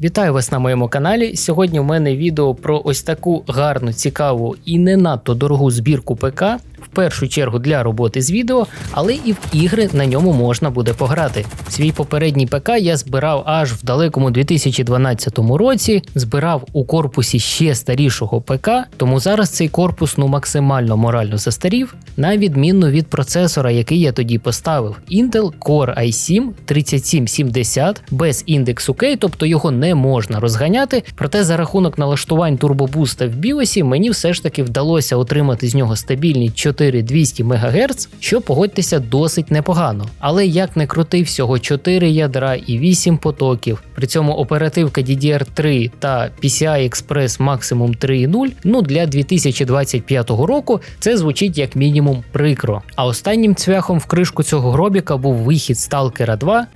Вітаю вас на моєму каналі. Сьогодні в мене відео про ось таку гарну, цікаву і не надто дорогу збірку ПК. В першу чергу для роботи з відео, але і в ігри на ньому можна буде пограти. Свій попередній ПК я збирав аж в далекому 2012 році, збирав у корпусі ще старішого ПК, тому зараз цей корпус ну максимально морально застарів, на відміну від процесора, який я тоді поставив. Intel Core i7 3770 без індексу K, тобто його не можна розганяти. Проте за рахунок налаштувань турбобуста в BIOS мені все ж таки вдалося отримати з нього стабільні 4200 МГц, що погодьтеся досить непогано. Але як не крути, всього 4 ядра і 8 потоків. При цьому оперативка DDR3 та PCI Express Maximum 3.0, ну для 2025 року це звучить як мінімум прикро. А останнім цвяхом в кришку цього гробіка був вихід Stalker 2,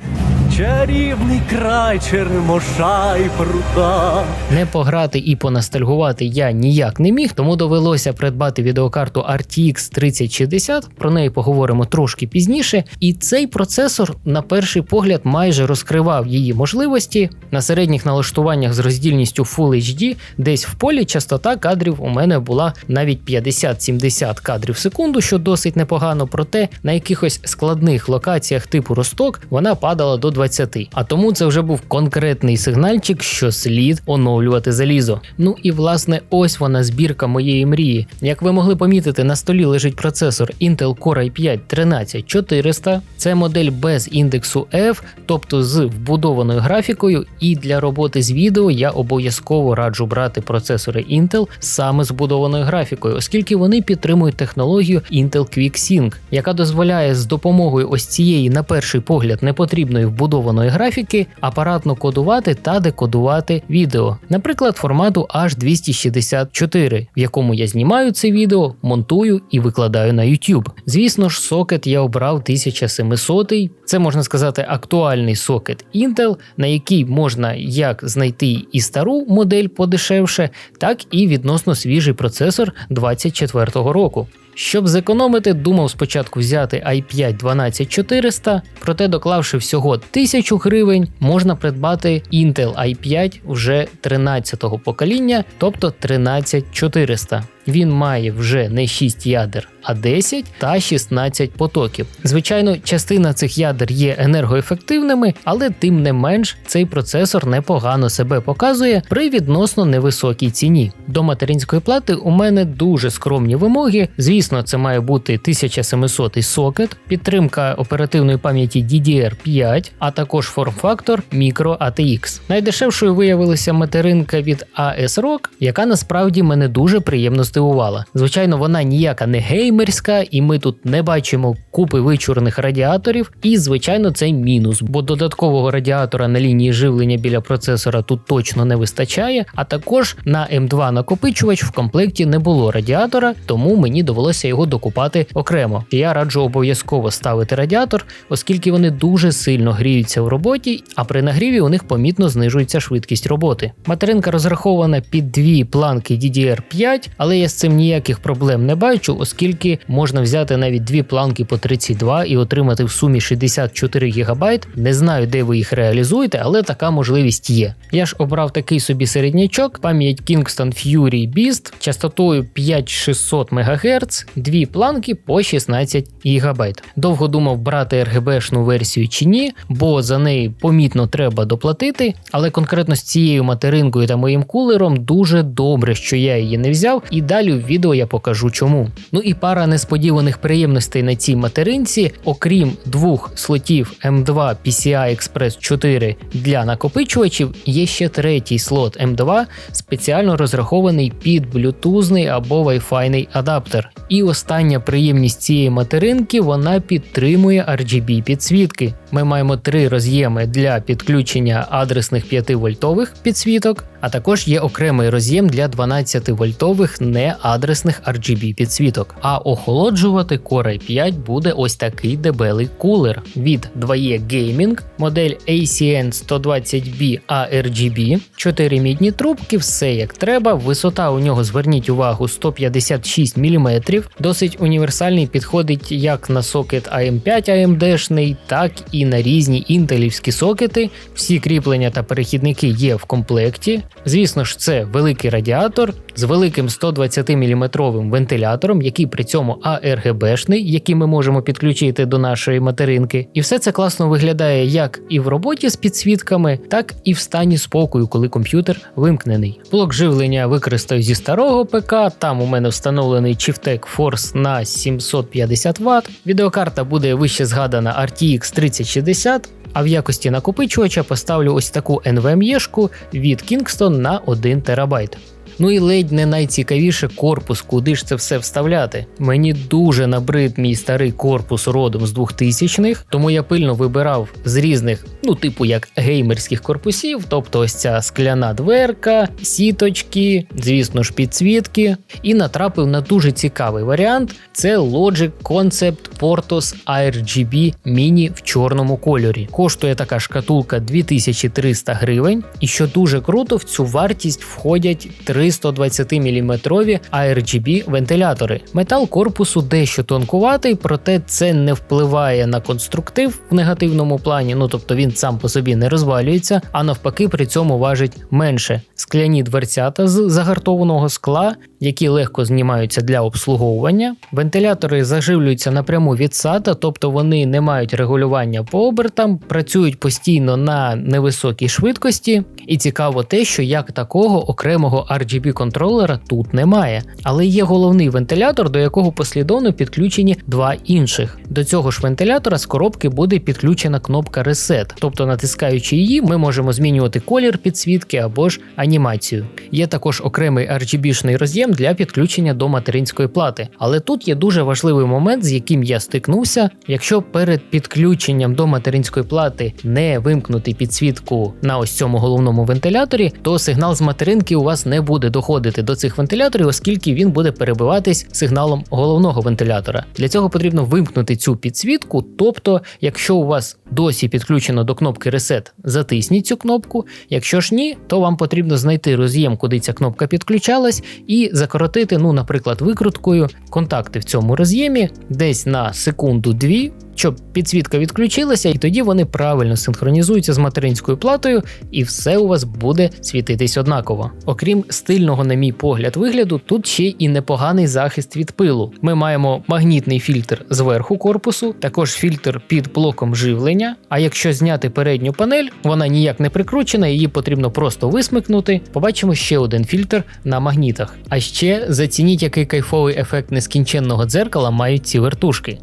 Чарівний край черемоша і прута. Не пограти і понастальгувати я ніяк не міг, тому довелося придбати відеокарту RTX 3060, про неї поговоримо трошки пізніше. І цей процесор, на перший погляд, майже розкривав її можливості. На середніх налаштуваннях з роздільністю Full HD, десь в полі частота кадрів у мене була навіть 50-70 кадрів в секунду, що досить непогано, проте на якихось складних локаціях типу Росток вона падала до 20. А тому це вже був конкретний сигнальчик, що слід оновлювати залізо. Ну і власне ось вона збірка моєї мрії. Як ви могли помітити, на столі лежить процесор Intel Core i5 13400. Це модель без індексу F, тобто з вбудованою графікою. І для роботи з відео я обов'язково раджу брати процесори Intel саме з вбудованою графікою, оскільки вони підтримують технологію Intel QuickSync, яка дозволяє з допомогою ось цієї, на перший погляд, непотрібної вбудованої графіки апаратно кодувати та декодувати відео, наприклад, формату H264, в якому я знімаю це відео, монтую і викладаю на YouTube. Звісно ж, сокет я обрав 1700, це можна сказати актуальний сокет Intel, на який можна як знайти і стару модель подешевше, так і відносно свіжий процесор 24-го року. Щоб зекономити, думав спочатку взяти i5 12400, проте доклавши всього 1000 гривень, можна придбати Intel i5 вже 13-го покоління, тобто 13400. Він має вже не 6 ядер, а 10 та 16 потоків. Звичайно, частина цих ядер є енергоефективними, але тим не менш цей процесор непогано себе показує при відносно невисокій ціні. До материнської плати у мене дуже скромні вимоги. Звісно, це має бути 1700 сокет, підтримка оперативної пам'яті DDR5, а також форм-фактор Micro ATX. Найдешевшою виявилася материнка від ASRock, яка насправді мене дуже приємно здивувала. Звичайно, вона ніяка не геймерська, і ми тут не бачимо купи вичурних радіаторів. І, звичайно, це мінус, бо додаткового радіатора на лінії живлення біля процесора тут точно не вистачає. А також на М2 накопичувач в комплекті не було радіатора, тому мені довелося його докупати окремо. Я раджу обов'язково ставити радіатор, оскільки вони дуже сильно гріються в роботі, а при нагріві у них помітно знижується швидкість роботи. Материнка розрахована під дві планки DDR5, але я з цим ніяких проблем не бачу, оскільки можна взяти навіть дві планки по 32 і отримати в сумі 64 ГБ. Не знаю, де ви їх реалізуєте, але така можливість є. Я ж обрав такий собі середнячок, пам'ять Kingston Fury Beast частотою 5600 МГц, дві планки по 16 ГБ. Довго думав брати RGB-шну версію чи ні, бо за неї помітно треба доплатити, але конкретно з цією материнкою та моїм кулером дуже добре, що я її не взяв, і далі в відео я покажу чому. Ну і пара несподіваних приємностей на цій материнці, окрім двох слотів M2 PCI Express 4 для накопичувачів, є ще третій слот M2, спеціально розрахований під блютузний або Wi-Fi адаптер. І остання приємність цієї материнки вона підтримує RGB підсвітки. Ми маємо три роз'єми для підключення адресних 5 вольтових підсвіток, а також є окремий роз'єм для 12 вольтових неадресних RGB підсвіток. А охолоджувати Core i5 буде ось такий дебелий кулер від 2E Gaming, модель ACN 120B ARGB, 4 мідні трубки, все як треба. Висота у нього зверніть увагу 156 мм. Досить універсальний підходить як на сокет AM5 AMD-шний, так і на різні інтелівські сокети. Всі кріплення та перехідники є в комплекті. Звісно ж, це великий радіатор з великим 120 мм вентилятором, який при цьому ARGB-шний, який ми можемо підключити до нашої материнки. І все це класно виглядає як і в роботі з підсвітками, так і в стані спокою, коли комп'ютер вимкнений. Блок живлення використаю зі старого ПК. Там у мене встановлений Chieftec Force на 750 Вт. Відеокарта буде вище згадана RTX 3060. А в якості накопичувача поставлю ось таку NVMe-шку від Kingston на 1 ТБ. Ну і ледь не найцікавіше корпус, куди ж це все вставляти. Мені дуже набрид мій старий корпус родом з 2000-х, тому я пильно вибирав з різних, ну типу як геймерських корпусів, тобто ось ця скляна дверка, сіточки, звісно ж, підсвітки, і натрапив на дуже цікавий варіант: це Logic Concept Portos ARGB Mini в чорному кольорі. Коштує така шкатулка 2300 гривень, і що дуже круто, в цю вартість входять три 120 мм ARGB вентилятори. Метал корпусу дещо тонкуватий, проте це не впливає на конструктив в негативному плані, ну тобто він сам по собі не розвалюється, а навпаки, при цьому важить менше. Скляні дверцята з загартованого скла, які легко знімаються для обслуговування. Вентилятори заживлюються напряму від SATA, тобто вони не мають регулювання по обертам, працюють постійно на невисокій швидкості. І цікаво те, що як такого окремого RGB контролера тут немає. Але є головний вентилятор, до якого послідовно підключені два інших. До цього ж вентилятора з коробки буде підключена кнопка Reset, тобто натискаючи її, ми можемо змінювати колір підсвітки або ж анімацію. Є також окремий RGB-шний роз'єм для підключення до материнської плати. Але тут є дуже важливий момент, з яким я стикнувся. Якщо перед підключенням до материнської плати не вимкнути підсвітку на ось цьому головному вентиляторі, то сигнал з материнки у вас не буде доходити до цих вентиляторів, оскільки він буде перебиватись сигналом головного вентилятора. Для цього потрібно вимкнути цю підсвітку. Тобто, якщо у вас досі підключено до кнопки Reset, затисніть цю кнопку. Якщо ж ні, то вам потрібно знайти роз'єм, куди ця кнопка підключалась, і закоротити, ну, наприклад, викруткою контакти в цьому роз'ємі десь на секунду-дві. Щоб підсвітка відключилася, і тоді вони правильно синхронізуються з материнською платою, і все у вас буде світитись однаково. Окрім стильного, на мій погляд, вигляду, тут ще і непоганий захист від пилу. Ми маємо магнітний фільтр зверху корпусу, також фільтр під блоком живлення. А якщо зняти передню панель, вона ніяк не прикручена, її потрібно просто висмикнути. Побачимо ще один фільтр на магнітах. А ще зацініть, який кайфовий ефект нескінченного дзеркала мають ці вертушки.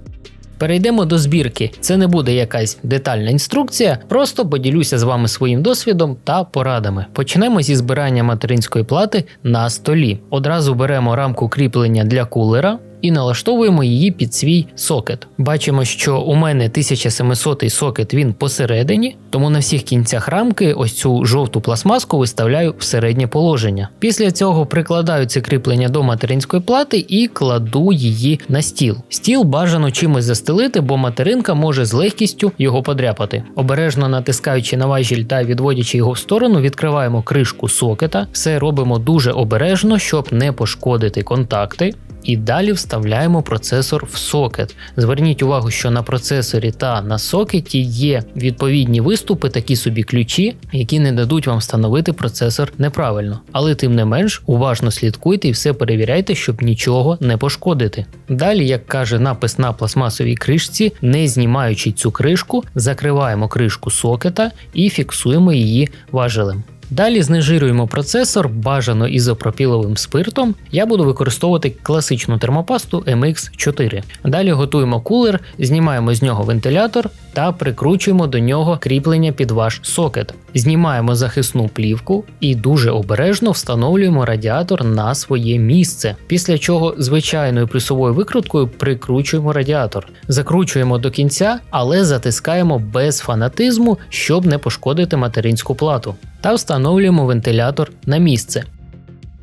Перейдемо до збірки. Це не буде якась детальна інструкція, просто поділюся з вами своїм досвідом та порадами. Почнемо зі збирання материнської плати на столі. Одразу беремо рамку кріплення для кулера. І налаштовуємо її під свій сокет. Бачимо, що у мене 1700 сокет він посередині, тому на всіх кінцях рамки ось цю жовту пластмаску виставляю в середнє положення. Після цього прикладаю це кріплення до материнської плати і кладу її на стіл. Стіл бажано чимось застелити, бо материнка може з легкістю його подряпати. Обережно натискаючи на важіль та відводячи його в сторону, відкриваємо кришку сокета. Все робимо дуже обережно, щоб не пошкодити контакти. І далі вставляємо процесор в сокет. Зверніть увагу, що на процесорі та на сокеті є відповідні виступи, такі собі ключі, які не дадуть вам встановити процесор неправильно. Але тим не менш уважно слідкуйте і все перевіряйте, щоб нічого не пошкодити. Далі, як каже напис на пластмасовій кришці, не знімаючи цю кришку, закриваємо кришку сокета і фіксуємо її важелем. Далі знежирюємо процесор бажано ізопропіловим спиртом. Я буду використовувати класичну термопасту MX4. Далі готуємо кулер, знімаємо з нього вентилятор та прикручуємо до нього кріплення під ваш сокет. Знімаємо захисну плівку і дуже обережно встановлюємо радіатор на своє місце. Після чого звичайною плюсовою викруткою прикручуємо радіатор, закручуємо до кінця, але затискаємо без фанатизму, щоб не пошкодити материнську плату та встановлюємо вентилятор на місце.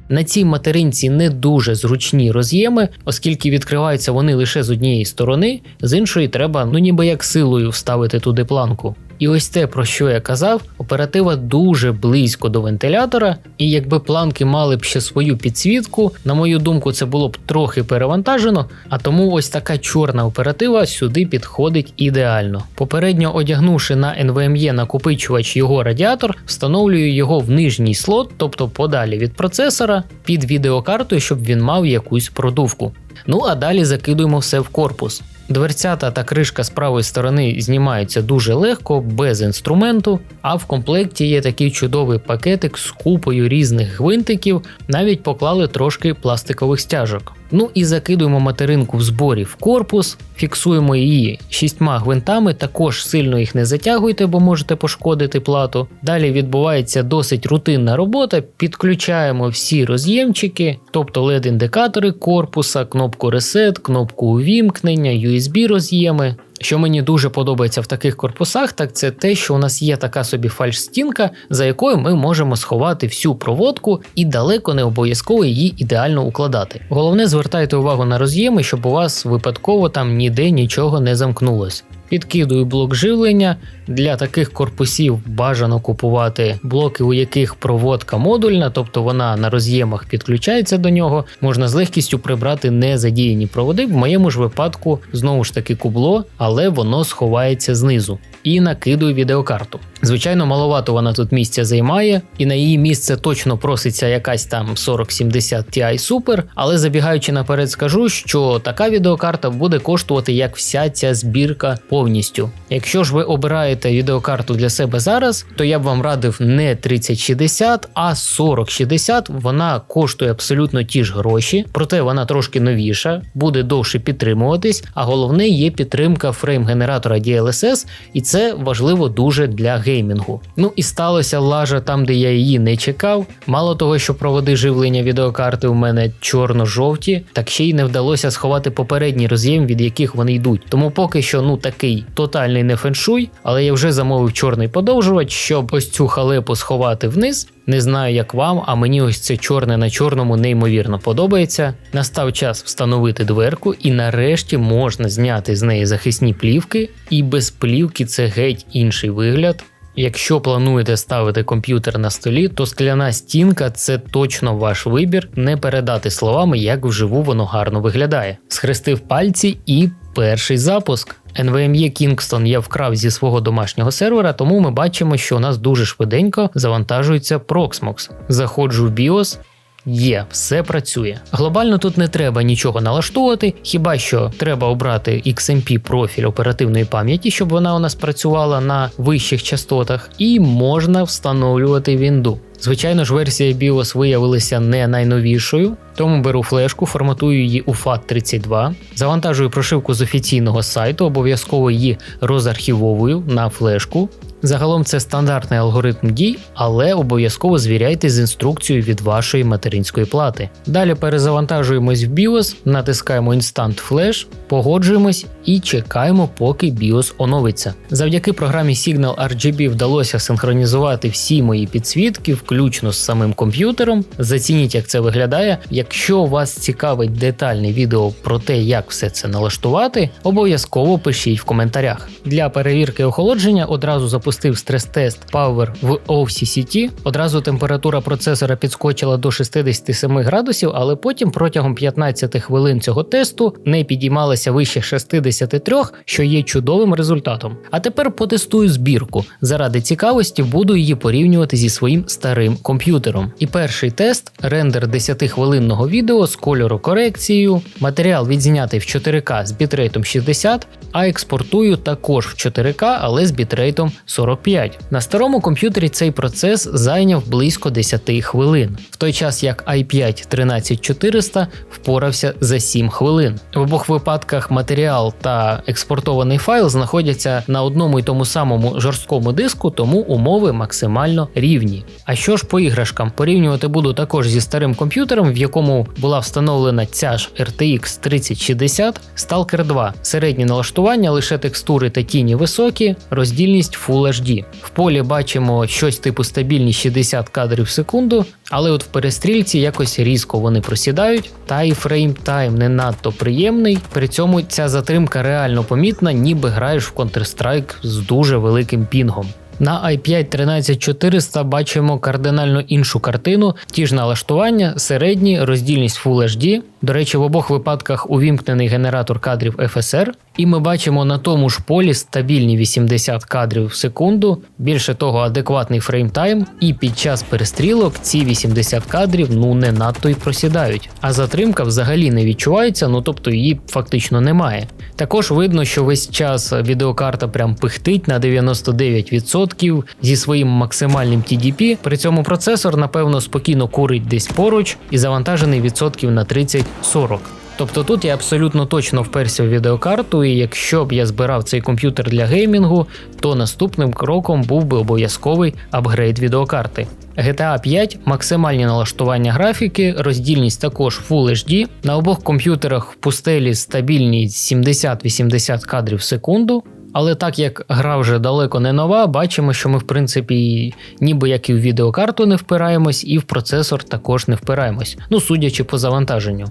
На цій материнці не дуже зручні роз'єми, оскільки відкриваються вони лише з однієї сторони, з іншої треба ну ніби як силою вставити туди планку. І ось те, про що я казав, оператива дуже близько до вентилятора, і якби планки мали б ще свою підсвітку, на мою думку, це було б трохи перевантажено, а тому ось така чорна оператива сюди підходить ідеально. Попередньо одягнувши на NVMe накопичувач його радіатор, встановлюю його в нижній слот, тобто подалі від процесора, під відеокартою, щоб він мав якусь продувку. Ну а далі закидуємо все в корпус. Дверцята та кришка з правої сторони знімаються дуже легко, без інструменту, а в комплекті є такий чудовий пакетик з купою різних гвинтиків, навіть поклали трошки пластикових стяжок. Ну і закидуємо материнку в зборі в корпус, фіксуємо її шістьма гвинтами, також сильно їх не затягуйте, бо можете пошкодити плату. Далі відбувається досить рутинна робота. Підключаємо всі роз'ємчики, тобто LED-індикатори корпуса, кнопку Reset, кнопку увімкнення, USB роз'єми. Що мені дуже подобається в таких корпусах, так це те, що у нас є така собі фальш-стінка, за якою ми можемо сховати всю проводку і далеко не обов'язково її ідеально укладати. Головне, звертайте увагу на роз'єми, щоб у вас випадково там ніде нічого не замкнулось. Підкидую блок живлення. Для таких корпусів бажано купувати блоки, у яких проводка модульна, тобто вона на роз'ємах підключається до нього. Можна з легкістю прибрати незадіяні проводи. В моєму ж випадку знову ж таки кубло, але воно сховається знизу. І накидую відеокарту. Звичайно, маловато вона тут місця займає, і на її місце точно проситься якась там 4070 Ti Super, але забігаючи наперед, скажу, що така відеокарта буде коштувати як вся ця збірка повністю. Якщо ж ви обираєте відеокарту для себе зараз, то я б вам радив не 3060, а 4060. Вона коштує абсолютно ті ж гроші, проте вона трошки новіша, буде довше підтримуватись, а головне є підтримка фрейм-генератора DLSS, і це важливо дуже для геймінгу. Ну і сталося лажа там, де я її не чекав. Мало того, що проводи живлення відеокарти у мене чорно-жовті, так ще й не вдалося сховати попередній роз'єм, від яких вони йдуть. Тому поки що ну такий тотальний не феншуй, але я вже замовив чорний подовжувач, щоб ось цю халепу сховати вниз. Не знаю, як вам, а мені ось це чорне на чорному неймовірно подобається. Настав час встановити дверку, і нарешті можна зняти з неї захисні плівки, і без плівки це геть інший вигляд. Якщо плануєте ставити комп'ютер на столі, то скляна стінка це точно ваш вибір, не передати словами, як вживу воно гарно виглядає. Схрестив пальці і перший запуск. NVMe Kingston я вкрав зі свого домашнього сервера, тому ми бачимо, що у нас дуже швиденько завантажується Proxmox. Заходжу в BIOS. Є, все працює. Глобально тут не треба нічого налаштовувати, хіба що треба обрати XMP профіль оперативної пам'яті, щоб вона у нас працювала на вищих частотах, і можна встановлювати Windows. Звичайно ж, версія BIOS виявилася не найновішою, тому беру флешку, форматую її у FAT32, завантажую прошивку з офіційного сайту, обов'язково її розархівовую на флешку. Загалом це стандартний алгоритм дій, але обов'язково звіряйте з інструкцією від вашої материнської плати. Далі перезавантажуємось в BIOS, натискаємо Instant Flash, погоджуємось і чекаємо, поки BIOS оновиться. Завдяки програмі Signal RGB вдалося синхронізувати всі мої підсвітки, включно з самим комп'ютером. Зацініть, як це виглядає. Якщо вас цікавить детальне відео про те, як все це налаштувати, обов'язково пишіть в коментарях. Для перевірки охолодження одразу запустив стрес-тест Power в OCCT. Одразу температура процесора підскочила до 67 градусів, але потім протягом 15 хвилин цього тесту не підіймалася вище 63, що є чудовим результатом. А тепер потестую збірку. Заради цікавості буду її порівнювати зі своїм старим комп'ютером. І перший тест рендер 10-хвилинного відео з кольорокорекцією. Матеріал відзнятий в 4К з бітрейтом 60, а експортую також в 4К, але з бітрейтом 45. На старому комп'ютері цей процес зайняв близько 10 хвилин, в той час як i5 13400 впорався за 7 хвилин. В обох випадках матеріал та експортований файл знаходяться на одному й тому самому жорсткому диску, тому умови максимально рівні. А що ж по іграшкам? Порівнювати буду також зі старим комп'ютером, в якому була встановлена ця ж RTX 3060, Stalker 2, середнє налаштування, лише текстури та тіні високі, роздільність Full HD. В полі бачимо щось типу стабільні 60 кадрів в секунду, але от в перестрільці якось різко вони просідають, та і фреймтайм не надто приємний. При цьому ця затримка реально помітна, ніби граєш в Counter-Strike з дуже великим пінгом. На i5 13400 бачимо кардинально іншу картину, ті ж налаштування, середні, роздільність Full HD. До речі, в обох випадках увімкнений генератор кадрів FSR, і ми бачимо на тому ж полі стабільні 80 кадрів в секунду, більше того, адекватний фреймтайм, і під час перестрілок ці 80 кадрів ну не надто й просідають. А затримка взагалі не відчувається, ну тобто її фактично немає. Також видно, що весь час відеокарта прям пихтить на 99% зі своїм максимальним TDP. При цьому процесор, напевно, спокійно курить десь поруч і завантажений відсотків на 30-40. Тобто тут я абсолютно точно вперся в відеокарту, і якщо б я збирав цей комп'ютер для геймінгу, то наступним кроком був би обов'язковий апгрейд відеокарти. GTA 5 максимальні налаштування графіки, роздільність також Full HD. На обох комп'ютерах в пустелі стабільні 70-80 кадрів в секунду. Але так як гра вже далеко не нова, бачимо, що ми в принципі ніби як і в відеокарту не впираємось, і в процесор також не впираємось. Ну судячи по завантаженню.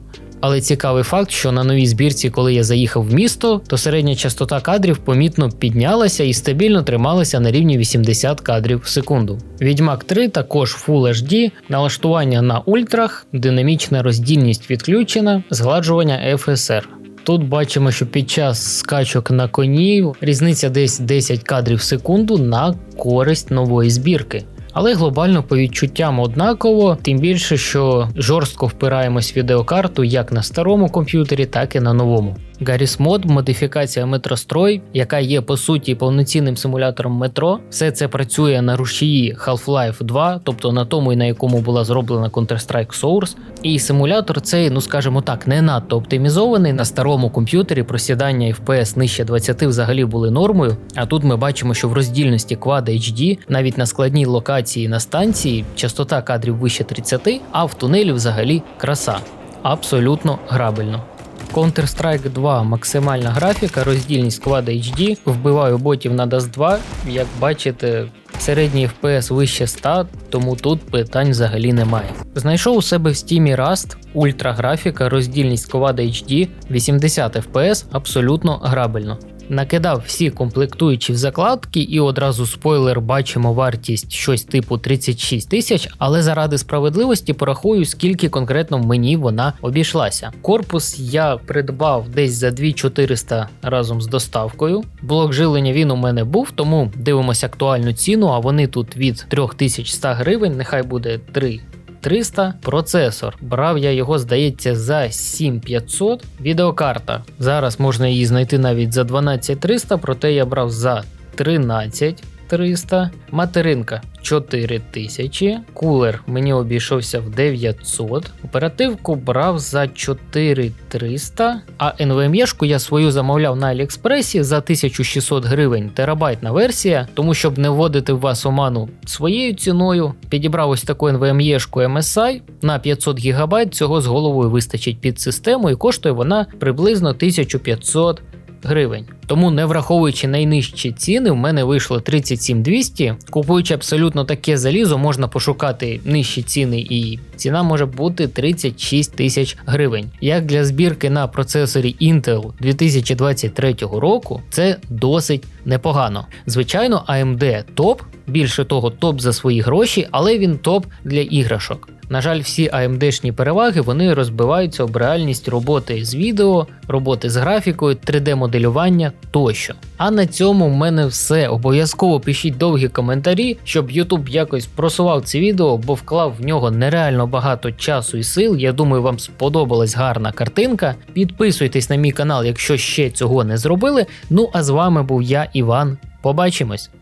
Але цікавий факт, що на новій збірці, коли я заїхав в місто, то середня частота кадрів помітно піднялася і стабільно трималася на рівні 80 кадрів в секунду. Відьмак 3 також Full HD, налаштування на ультрах, динамічна роздільність відключена, згладжування FSR. Тут бачимо, що під час скачок на коні різниця десь 10 кадрів в секунду на користь нової збірки. Але глобально по відчуттям однаково, тим більше, що жорстко впираємось в відеокарту як на старому комп'ютері, так і на новому. Mod – модифікація метрострой, яка є по суті повноцінним симулятором метро. Все це працює на рушії Half-Life 2, тобто на тому, на якому була зроблена Counter-Strike Source. І симулятор цей, ну скажімо так, не надто оптимізований. На старому комп'ютері просідання FPS нижче 20 взагалі були нормою. А тут ми бачимо, що в роздільності Quad HD навіть на складній локації на станції частота кадрів вище 30, а в тунелі взагалі краса. Абсолютно грабельно. Counter-Strike 2 максимальна графіка, роздільність Quad HD, вбиваю ботів на DAS 2. Як бачите, середній FPS вище 100, тому тут питань взагалі немає. Знайшов у себе в стімі Rust, ультра графіка, роздільність Quad HD, 80 FPS, абсолютно грабельно. Накидав всі комплектуючі в закладки, і одразу спойлер бачимо вартість щось типу 36 тисяч, але заради справедливості порахую, скільки конкретно мені вона обійшлася. Корпус я придбав десь за 2400 разом з доставкою. Блок жилення він у мене був, тому дивимося актуальну ціну. А вони тут від 3100 гривень, нехай буде 3 300 процесор. Брав я його, здається, за 7500. Відеокарта. Зараз можна її знайти навіть за 12300, проте я брав за 13300. Материнка 4000. Кулер мені обійшовся в 900. Оперативку брав за 4300. А NVMe-шку я свою замовляв на Аліекспресі за 1600 гривень терабайтна версія, тому щоб не вводити в вас оману своєю ціною. Підібрав ось таку NVMe-шку MSI на 500 ГБ. Цього з головою вистачить під систему, і коштує вона приблизно 1500 гривень. Тому, не враховуючи найнижчі ціни, в мене вийшло 37200. Купуючи абсолютно таке залізо, можна пошукати нижчі ціни, і ціна може бути 36 тисяч гривень. Як для збірки на процесорі Intel 2023 року, це досить непогано. Звичайно, AMD топ, більше того, топ за свої гроші, але він топ для іграшок. На жаль, всі AMD-шні переваги вони розбиваються об реальність роботи з відео, роботи з графікою, 3D-моделювання тощо. А на цьому в мене все. Обов'язково пишіть довгі коментарі, щоб YouTube якось просував це відео, бо вклав в нього нереально багато часу і сил. Я думаю, вам сподобалась гарна картинка. Підписуйтесь на мій канал, якщо ще цього не зробили. Ну а з вами був я, Іван. Побачимось!